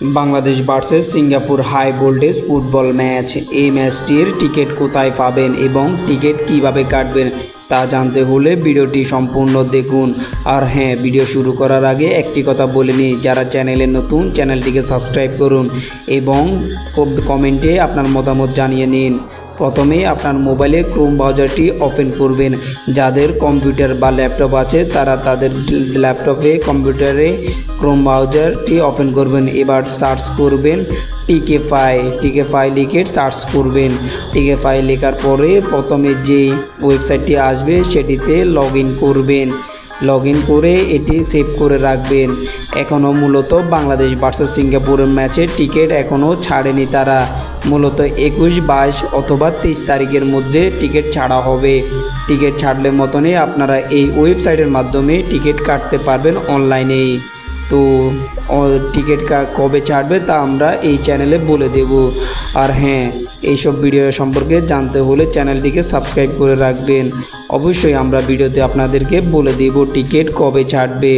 Bangladesh versus Singapore high voltage football match. এই ম্যাচটির ticket কোথায় পাবেন এবং টিকিট কীভাবে কাটবেন তা জানতে হলে ভিডিওটি সম্পূর্ণ দেখুন। আর হ্যাঁ ভিডিও শুরু করার আগে একটি কথা বলে নিই, যারা চ্যানেলে নতুন, চ্যানেলটিকে সাবস্ক্রাইব করুন এবং কমেন্টে আপনার মতামত জানিয়ে নিন। প্রথমে আপনার মোবাইলে ক্রোম ব্রাউজারটি ওপেন করবেন। যাদের কম্পিউটার বা ল্যাপটপ আছে, তারা তাদের ল্যাপটপে, কম্পিউটারে ক্রোম ব্রাউজারটি ওপেন করবেন, এবার সার্চ করবেন টিকে ফাই টিকে ফাই লিখে সার্চ করবেন। টিকে ফাই লেখার পরে প্রথমে যে ওয়েবসাইটটি আসবে, সেটিতে লগ করবেন। লগ করে এটি সেভ করে রাখবেন। এখনও মূলত বাংলাদেশ ভার্সেস সিঙ্গাপুরের ম্যাচের টিকিট এখনও ছাড়েনি তারা। মূলত একুশ, বাইশ অথবা তেইশ তারিখের মধ্যে টিকিট ছাড়া হবে। টিকিট ছাড়লে মতনই আপনারা এই ওয়েবসাইটের মাধ্যমে টিকিট কাটতে পারবেন অনলাইনেই তো টিকিট কবে ছাড়বে তা আমরা এই চ্যানেলে বলে দেব। আর হ্যাঁ এইসব ভিডিও সম্পর্কে জানতে হলে চ্যানেলটিকে সাবস্ক্রাইব করে রাখবেন। অবশ্যই আমরা ভিডিওতে আপনাদেরকে বলে দেব টিকিট কবে ছাড়বে।